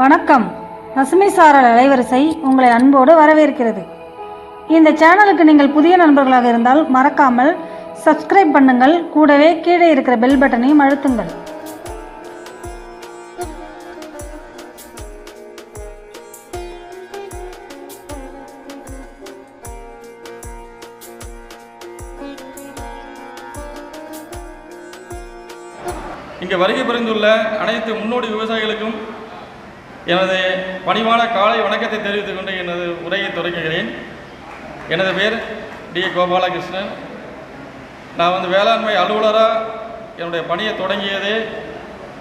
வணக்கம். பசுமை சாரல் அலைவரிசை உங்களை அன்போடு வரவேற்கிறது. இந்த சேனலுக்கு நீங்கள் புதிய நண்பர்களாக இருந்தால் மறக்காமல் சப்ஸ்கிரைப் பண்ணுங்கள். கூடவே கீழே இருக்கிற பெல் பட்டனையும் அழுத்துங்கள். இங்கே வருகை புரிந்துள்ள அனைத்து முன்னோடி விவசாயிகளுக்கும் எனது பணிவான காலை வணக்கத்தை தெரிவித்துக் கொண்டு எனது உரையை தொடங்குகிறேன். எனது பேர் டி. கோபாலகிருஷ்ணன். நான் வந்து வேளாண்மை அலுவலராக என்னுடைய பணியை தொடங்கியதே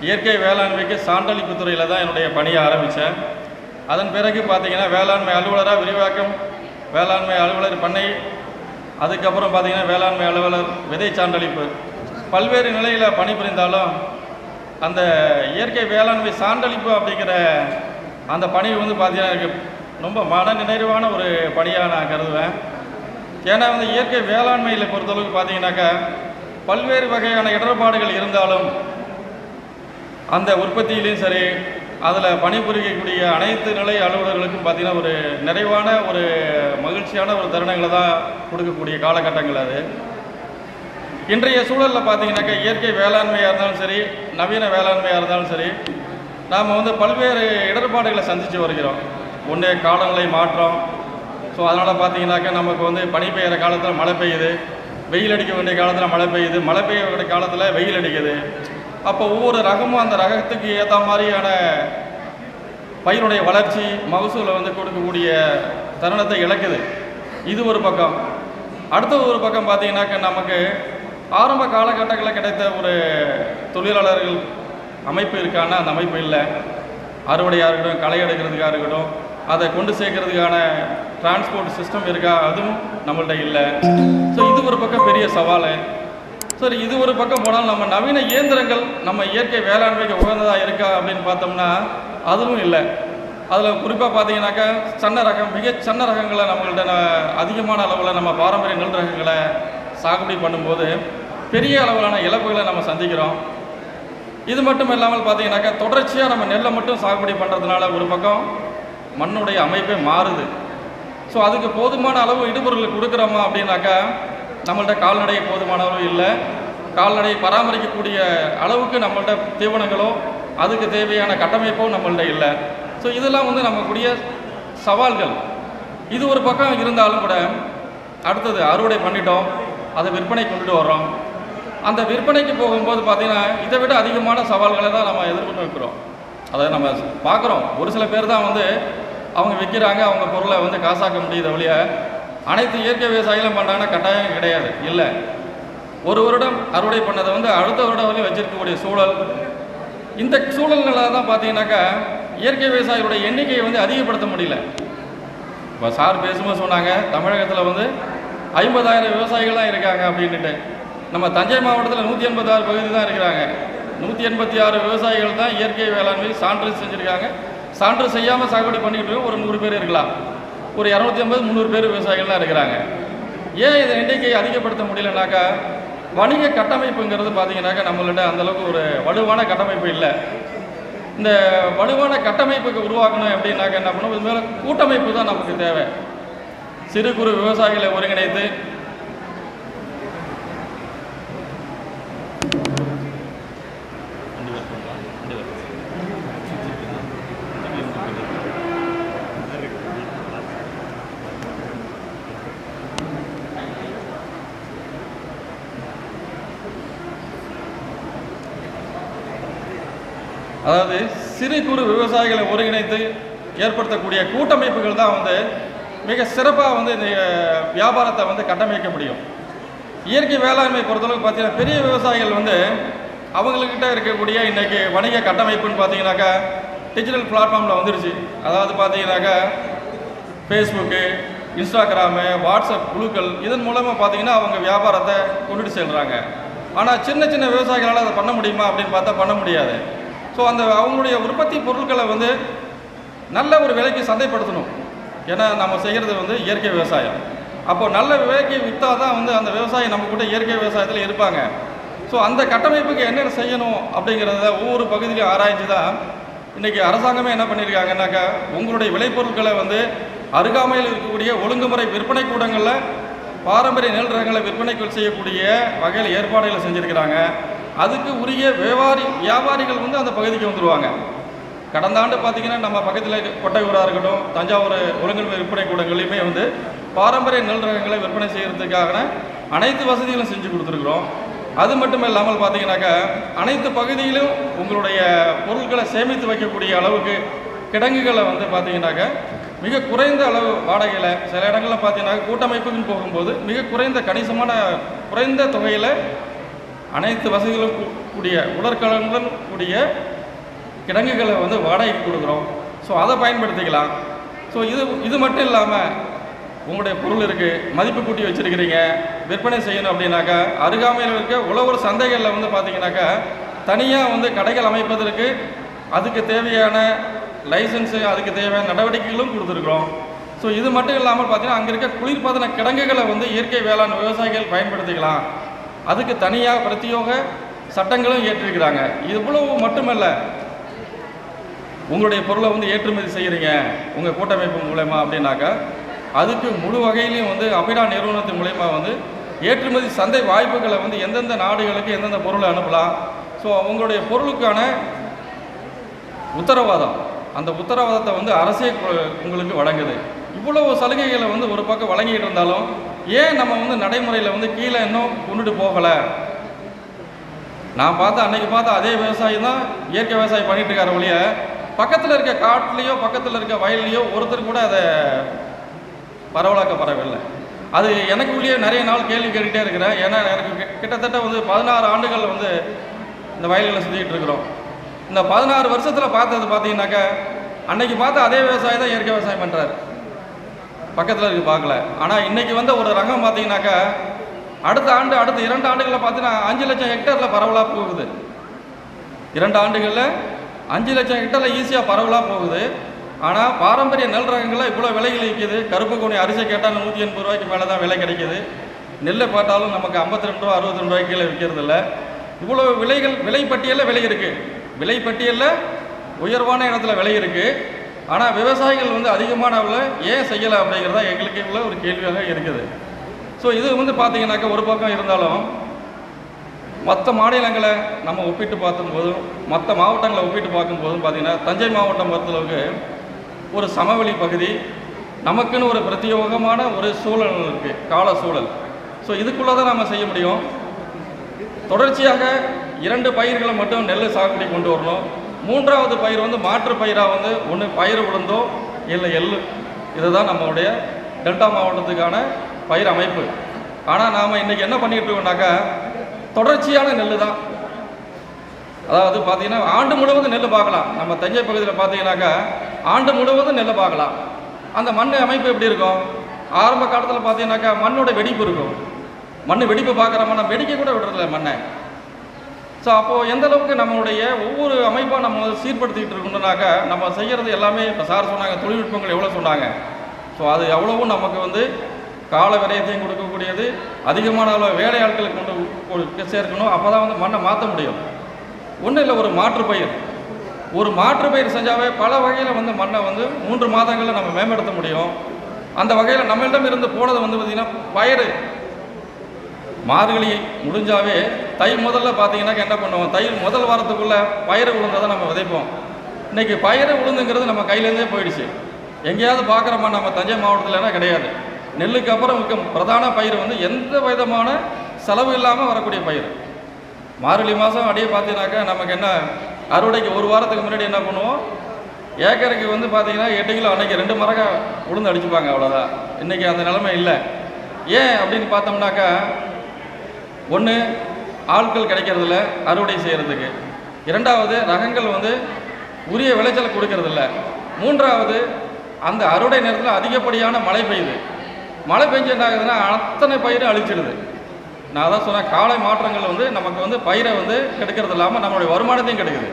இயற்கை வேளாண்மைக்கு சான்றளிப்பு துறையில் தான் என்னுடைய பணியை ஆரம்பித்தேன் அதன் பிறகு பார்த்திங்கன்னா வேளாண்மை அலுவலராக விரிவாக்கம் வேளாண்மை அலுவலர் பண்ணை அதுக்கப்புறம் பார்த்தீங்கன்னா வேளாண்மை அலுவலர் விதை சான்றளிப்பு. பல்வேறு நிலையில் பணிபுரிந்தாலும் அந்த இயற்கை வேளாண்மை சான்றளிப்பு அப்படிங்கிற அந்த பணி வந்து பார்த்தீங்கன்னா எனக்கு ரொம்ப மன நிறைவான ஒரு பணியாக நான் கருதுவேன். ஏன்னா வந்து இயற்கை வேளாண்மையில் பொறுத்தளவுக்கு பார்த்தீங்கன்னாக்கா பல்வேறு வகையான இடர்பாடுகள் இருந்தாலும் அந்த உற்பத்தியிலையும் சரி அதில் பணிபுரியக்கூடிய அனைத்து நிலை அலுவலர்களுக்கும் பார்த்தீங்கன்னா ஒரு நிறைவான ஒரு மகிழ்ச்சியான ஒரு தருணங்களை தான் கொடுக்கக்கூடிய காலகட்டங்கள் அது. இன்றைய சூழலில் பார்த்தீங்கன்னாக்கா இயற்கை வேளாண்மையாக இருந்தாலும் சரி நவீன வேளாண்மையாக இருந்தாலும் சரி நாம் வந்து பல்வேறு இடர்பாடுகளை சந்தித்து வருகிறோம். ஒன்று காலநிலை மாற்றம். ஸோ அதனால் பார்த்தீங்கன்னாக்கா நமக்கு வந்து பனி பெய்கிற காலத்தில் மழை பெய்யுது. வெயில் அடிக்க வேண்டிய காலத்தில் மழை பெய்யுது. மழை பெய்ய வேண்டிய காலத்தில் வெயில் அடிக்குது. அப்போ ஒவ்வொரு ரகமும் அந்த ரகத்துக்கு ஏற்ற மாதிரியான பயிருடைய வளர்ச்சி மகசூலை வந்து கொடுக்கக்கூடிய தருணத்தை இழக்குது. இது ஒரு பக்கம். அடுத்த ஒரு பக்கம் பார்த்தீங்கன்னாக்க நமக்கு ஆரம்ப காலகட்டங்களில் கிடைத்த ஒரு தொழிலாளர்கள் அமைப்பு இருக்கான அந்த அமைப்பு இல்லை. அறுவடையாக இருக்கட்டும் களை எடுக்கிறதுக்காக இருக்கட்டும் அதை கொண்டு சேர்க்கறதுக்கான டிரான்ஸ்போர்ட் சிஸ்டம் இருக்கா அதுவும் நம்மள்ட்ட இல்லை. ஸோ இது ஒரு பக்கம் பெரிய சவால். சரி இது ஒரு பக்கம் போனால் நம்ம நவீன இயந்திரங்கள் நம்ம இயற்கை வேளாண்மைக்கு உகந்ததாக இருக்கா அப்படின்னு பார்த்தோம்னா அதுவும் இல்லை. அதில் குறிப்பாக பார்த்தீங்கன்னாக்கா சன்ன ரகம் மிக சன்ன ரகங்களை நம்மள்கிட்ட அதிகமான அளவில் நம்ம பாரம்பரிய நெல் ரகங்களை சாகுபடி பண்ணும்போது பெரிய அளவிலான இழப்புகளை நம்ம சந்திக்கிறோம். இது மட்டும் இல்லாமல் பார்த்தீங்கன்னாக்கா தொடர்ச்சியாக நம்ம நெல்லை மட்டும் சாகுபடி பண்ணுறதுனால ஒரு பக்கம் மண்ணுடைய அமைப்பே மாறுது. ஸோ அதுக்கு போதுமான அளவு இடுபொருள் கொடுக்குறோமா அப்படின்னாக்கா நம்மள்ட்ட கால்நடை போதுமான அளவு இல்லை. கால்நடையை பராமரிக்கக்கூடிய அளவுக்கு நம்மள்ட்ட தீவனங்களோ அதுக்கு தேவையான கட்டமைப்போ நம்மள்ட்ட இல்லை. ஸோ இதெல்லாம் வந்து நம்மக்கூடிய சவால்கள். இது ஒரு பக்கம் இருந்தாலும் கூட அடுத்தது அறுவடை பண்ணிட்டோம். அதை விற்பனை கொண்டுட்டு வர்றோம். அந்த விற்பனைக்கு போகும்போது பார்த்தீங்கன்னா இதை விட அதிகமான சவால்களை தான் நம்ம எதிர்கொண்டு வைக்கிறோம் அதை நம்ம பார்க்குறோம். ஒரு சில பேர் தான் வந்து அவங்க விற்கிறாங்க அவங்க பொருளை வந்து காசாக்க முடியுத வழிய அனைத்து இயற்கை விவசாயிகளும் பண்ணுறாங்கன்னா கட்டாயம் கிடையாது. இல்லை. ஒரு வருடம் அறுவடை பண்ணதை வந்து அடுத்த வருடம் வரையும் வச்சிருக்கக்கூடிய சூழல். இந்த சூழல்களில் தான் பார்த்தீங்கன்னாக்கா இயற்கை விவசாயிகளுடைய எண்ணிக்கையை வந்து அதிகப்படுத்த முடியல. இப்போ சார் பேசும்போது சொன்னாங்க தமிழகத்தில் வந்து ஐம்பதாயிரம் விவசாயிகள் தான் இருக்காங்க அப்படின்ட்டு நம்ம தஞ்சை மாவட்டத்தில் நூற்றி எண்பத்தாறு பகுதி தான் இருக்கிறாங்க. நூற்றி எண்பத்தி ஆறு விவசாயிகள் தான் இயற்கை வேளாண்மை சான்று செஞ்சுருக்காங்க. சான்று செய்யாமல் சாகுபடி பண்ணிக்கிட்டு இருக்க ஒரு நூறு பேர் இருக்கலாம். ஒரு இரநூத்தி ஐம்பது முந்நூறு பேர் விவசாயிகள் தான் இருக்கிறாங்க. ஏன் இதை எண்ணிக்கையை அதிகப்படுத்த முடியலனாக்கா வணிக கட்டமைப்புங்கிறது பார்த்தீங்கன்னாக்கா நம்மள்ட்ட அந்தளவுக்கு ஒரு வலுவான கட்டமைப்பு இல்லை. இந்த வலுவான கட்டமைப்புக்கு உருவாக்கணும் அப்படின்னாக்க என்ன பண்ணணும்? இது மேலே கூட்டமைப்பு தான் நமக்கு தேவை. சிறு குறு விவசாயிகளை ஒருங்கிணைத்து அதாவது சிறு குறு விவசாயிகளை ஒருங்கிணைத்து ஏற்படுத்தக்கூடிய கூட்டமைப்புகள் தான் வந்து மிக சிறப்பாக வந்து இந்த வியாபாரத்தை வந்து கட்டமைக்க முடியும். இயற்கை வேளாண்மை பொறுத்தளவுக்கு பார்த்தீங்கன்னா பெரிய விவசாயிகள் வந்து அவங்கக்கிட்ட இருக்கக்கூடிய இன்றைக்கி வணிக கட்டமைப்புன்னு பார்த்தீங்கன்னாக்கா டிஜிட்டல் பிளாட்ஃபார்மில் வந்துருச்சு. அதாவது பார்த்தீங்கன்னாக்கா ஃபேஸ்புக்கு இன்ஸ்டாகிராமு வாட்ஸ்அப் குழுக்கள் இதன் மூலமாக பார்த்தீங்கன்னா அவங்க வியாபாரத்தை கொண்டுட்டு செல்கிறாங்க ஆனால் சின்ன சின்ன விவசாயிகளால் அதை பண்ண முடியுமா அப்படின்னு பார்த்தா பண்ண முடியாது. ஸோ அந்த அவங்களுடைய உற்பத்தி பொருட்களை வந்து நல்ல ஒரு விலைக்கு சந்தைப்படுத்தணும். ஏன்னா நம்ம செய்கிறது வந்து இயற்கை விவசாயம். அப்போ நல்ல விலைக்கு விற்றா தான் வந்து அந்த விவசாயி நம்ம கூட இயற்கை விவசாயத்தில் இருப்பாங்க. ஸோ அந்த கட்டமைப்புக்கு என்னென்ன செய்யணும் அப்படிங்கிறத ஒவ்வொரு பகுதியிலையும் ஆராய்ஞ்சு தான் இன்றைக்கி அரசாங்கமே என்ன பண்ணியிருக்காங்கன்னாக்கா உங்களுடைய விளைபொருட்களை வந்து அருகாமையில் இருக்கக்கூடிய ஒழுங்குமுறை விற்பனை கூடங்களில் பாரம்பரிய நெல் ரகங்களை விற்பனைக்கு செய்யக்கூடிய வகையில் ஏற்பாடுகளை செஞ்சுருக்கிறாங்க. அதுக்கு உரிய வியாபாரி வியாபாரிகள் வந்து அந்த பகுதிக்கு வந்துடுவாங்க கடந்த ஆண்டு பார்த்திங்கன்னா நம்ம பக்கத்தில் கொட்டையூராக இருக்கட்டும் தஞ்சாவூர் ஒழுங்குமுறை விற்பனை கூடங்களையுமே வந்து பாரம்பரிய நெல் ரகங்களை விற்பனை செய்கிறதுக்கான அனைத்து வசதிகளும் செஞ்சு கொடுத்துருக்குறோம். அது மட்டும் இல்லாமல் பார்த்தீங்கன்னாக்கா அனைத்து பகுதியிலும் உங்களுடைய பொருட்களை சேமித்து வைக்கக்கூடிய அளவுக்கு கிடங்குகளை வந்து பார்த்தீங்கன்னாக்கா மிக குறைந்த அளவு வாடகையில் சில இடங்களில் பார்த்தீங்கன்னா கூட்டமைப்புக்குன்னு போகும்போது மிக குறைந்த கணிசமான குறைந்த தொகையில் அனைத்து வசதிகளும் கூடிய உலர்களங்களுடன் கூடிய கிடங்குகளை வந்து வாடகைக்கு கொடுக்குறோம். ஸோ அதை பயன்படுத்திக்கலாம். ஸோ இது இது மட்டும் இல்லாமல் உங்களுடைய பொருள் இருக்குது மதிப்பு கூட்டி வச்சுருக்கிறீங்க. விற்பனை செய்யணும் அப்படின்னாக்கா அருகாமையில் இருக்க உழவர் சந்தைகளில் வந்து பார்த்தீங்கன்னாக்கா தனியாக வந்து கடைகள் அமைப்பதற்கு அதுக்கு தேவையான லைசன்ஸு அதுக்கு தேவையான நடவடிக்கைகளும் கொடுத்துருக்குறோம். ஸோ இது மட்டும் இல்லாமல் பார்த்தீங்கன்னா அங்கே இருக்க குளிர்பதன கிடங்குகளை வந்து இயற்கை வேளாண் விவசாயிகள் பயன்படுத்திக்கலாம். அதுக்கு தனியாக பிரத்யோக சட்டங்களும் ஏற்றிருக்கிறாங்க. இது இவ்வளவு மட்டுமல்ல. உங்களுடைய பொருளை வந்து ஏற்றுமதி செய்கிறீங்க உங்கள் கூட்டமைப்பு மூலயமா அப்படின்னாக்கா அதுக்கு முழு வகையிலையும் வந்து அபிடா நிறுவனத்தின் மூலயமா வந்து ஏற்றுமதி சந்தை வாய்ப்புகளை வந்து எந்தெந்த நாடுகளுக்கு எந்தெந்த பொருளை அனுப்பலாம். ஸோ அவங்களுடைய பொருளுக்கான உத்தரவாதம். அந்த உத்தரவாதத்தை வந்து அரசே கு- உங்களுக்கு வழங்குது. இவ்வளவு சலுகைகளை வந்து ஒரு பக்கம் வழங்கிட்டு இருந்தாலும் ஏன் நம்ம வந்து நடைமுறையில் வந்து கீழே இன்னும் கொண்டுட்டு போகலை? நான் பார்த்தேன் அன்னைக்கு பார்த்தா அதே விவசாயி தான் இயற்கை விவசாயம் பண்ணிட்டு இருக்காரு ஒழிய பக்கத்தில் இருக்க காட்டுலேயோ பக்கத்தில் இருக்க வயல்லையோ ஒருத்தர் கூட அதை பரவலாக்கப்படவில்லை அது எனக்கு உள்ளே நிறைய நாள் கேள்வி கேட்டுகிட்டே இருக்கிறேன் ஏன்னா எனக்கு கிட்டத்தட்ட வந்து பதினாறு ஆண்டுகள் வந்து இந்த வயல்களை சுற்றிக்கிட்டு இருக்கிறோம். இந்த பதினாறு வருஷத்தில் பார்த்தது பார்த்தீங்கன்னாக்கா அன்னைக்கு பார்த்த அதே விவசாயி தான் இயற்கை விவசாயம் பண்ணுறாரு பக்கத்தில் இருக்கு பார்க்கல. ஆனால் இன்னைக்கு வந்த ஒரு ரகம் பார்த்தீங்கன்னாக்கா அடுத்த ஆண்டு அடுத்த இரண்டு ஆண்டுகளில் பார்த்தீங்கன்னா அஞ்சு லட்சம் ஹெக்டரில் பரவலாக போகுது. இரண்டு ஆண்டுகளில் அஞ்சு லட்சம் ஹெக்டரில் ஈஸியாக பரவலாக போகுது. ஆனால் பாரம்பரிய நெல் ரகங்களில் இவ்வளோ விலைகள் விற்கிது கருப்பு கோணி அரிசி கேட்டால் நூற்றி எண்பது ரூபாய்க்கு மேலே தான் விலை கிடைக்கிது. நெல்லை பார்த்தாலும் நமக்கு 52 ரெண்டு ரூபா அறுபத்தி ரெண்டு ரூபாய்க்கு கீழே விற்கிறது இல்லை. இவ்வளோ விலைகள் விலை பட்டியலில் விலை இருக்குது விலை பட்டியலில் உயர்வான இடத்துல விலை இருக்குது ஆனால் விவசாயிகள் வந்து அதிகமான அளவில் ஏன் செய்யலை அப்படிங்கிறதா எங்களுக்கு உள்ள ஒரு கேள்வியாக இருக்குது. ஸோ இது வந்து பார்த்தீங்கன்னாக்கா ஒரு பக்கம் இருந்தாலும் மற்ற மாநிலங்களை நம்ம ஒப்பிட்டு பார்த்தும் போதும் மற்ற மாவட்டங்களை ஒப்பிட்டு பார்க்கும்போதும் பார்த்தீங்கன்னா தஞ்சை மாவட்டம் பொறுத்தளவுக்கு ஒரு சமவெளி பகுதி நமக்குன்னு ஒரு பிரத்யோகமான ஒரு சூழல் இருக்குது கால சூழல். ஸோ இதுக்குள்ளே தான் நம்ம செய்ய முடியும். தொடர்ச்சியாக இரண்டு பயிர்களை மட்டும் நெல் சாகுபடி கொண்டு வரணும். மூன்றாவது பயிர் வந்து மாற்று பயிராக வந்து ஒன்று பயிர் உளுந்தோ இல்லை எள்ளு. இதுதான் நம்மளுடைய டெல்டா மாவட்டத்துக்கான பயிர் அமைப்பு. ஆனால் நாம் இன்றைக்கி என்ன பண்ணிகிட்டு இருக்கோம்னாக்கா தொடர்ச்சியான நெல் தான். அதாவது பார்த்திங்கன்னா ஆண்டு முழுவதும் நெல் பார்க்கலாம். நம்ம தஞ்சை பகுதியில் பார்த்தீங்கன்னாக்கா ஆண்டு முழுவதும் நெல் பார்க்கலாம். அந்த மண் அமைப்பு எப்படி இருக்கும்? ஆரம்ப காலத்தில் பார்த்தீங்கன்னாக்கா மண்ணோட வெடிப்பு இருக்கும். மண் வெடிப்பு பார்க்குறோமா நம்ம வெடிக்க கூட விடுறதில்ல மண்ணை. ஸோ அப்போது எந்த அளவுக்கு நம்மளுடைய ஒவ்வொரு அமைப்பாக நம்ம சீர்படுத்திக்கிட்டு இருக்கணும்னாக்கா நம்ம செய்கிறது எல்லாமே இப்போ சார் சொன்னாங்க தொழில்நுட்பங்கள் எவ்வளோ சொன்னாங்க. ஸோ அது எவ்வளவும் நமக்கு வந்து கால விரயத்தையும் கொடுக்கக்கூடியது அதிகமான அளவு வேலை ஆட்களுக்கு கொண்டு சேர்க்கணும். அப்போ தான் வந்து மண்ணை மாற்ற முடியும். ஒன்றும் இல்லை ஒரு மாற்று பயிர் ஒரு மாற்று பயிர் செஞ்சாவே பல வகையில் வந்து மண்ணை வந்து மூன்று மாதங்களில் நம்ம மேம்படுத்த முடியும். அந்த வகையில் நம்மளிடம் இருந்து போனது வந்து பார்த்திங்கன்னா பயிர் மார்கழி முடிஞ்சாவே தை முதல்ல பார்த்தீங்கன்னாக்க என்ன பண்ணுவோம்? தை முதல் வாரத்துக்குள்ளே பயிர் உளுந்ததை நம்ம விதைப்போம். இன்றைக்கி பயிர் உளுந்துங்கிறது நம்ம கையிலேருந்தே போயிடுச்சு. எங்கேயாவது பார்க்குறோமா நம்ம தஞ்சை மாவட்டத்தில்னா கிடையாது. நெல்லுக்கு அப்புறம் மிக பிரதான பயிர் வந்து எந்த விதமான செலவு இல்லாமல் வரக்கூடிய பயிர் மார்கழி மாதம் அப்படியே பார்த்தீங்கன்னாக்கா நமக்கு என்ன அறுவடைக்கு ஒரு வாரத்துக்கு முன்னாடி என்ன பண்ணுவோம்? ஏக்கருக்கு வந்து பார்த்தீங்கன்னா எட்டு கிலோ அன்றைக்கி ரெண்டு மரக்கா உளுந்து அடிச்சுப்பாங்க அவ்வளோதான் இன்றைக்கி அந்த நிலமை இல்லை. ஏன் அப்படின்னு பார்த்தோம்னாக்கா ஒன்று ஆட்கள் கிடைக்கிறதில்ல அறுவடை செய்கிறதுக்கு இரண்டாவது ரகங்கள் வந்து உரிய விளைச்சலை கொடுக்கறதில்ல. மூன்றாவது அந்த அறுவடை நேரத்தில் அதிகப்படியான மழை பெய்யுது. மழை பெஞ்சு என்ன ஆகுதுன்னா அத்தனை பயிரும் அழிச்சிடுது. நான் அதான் சொன்னேன் காலை மாற்றங்கள் வந்து நமக்கு வந்து பயிரை வந்து கெடுக்கிறது இல்லாமல் நம்மளுடைய வருமானத்தையும் கெடுக்குது.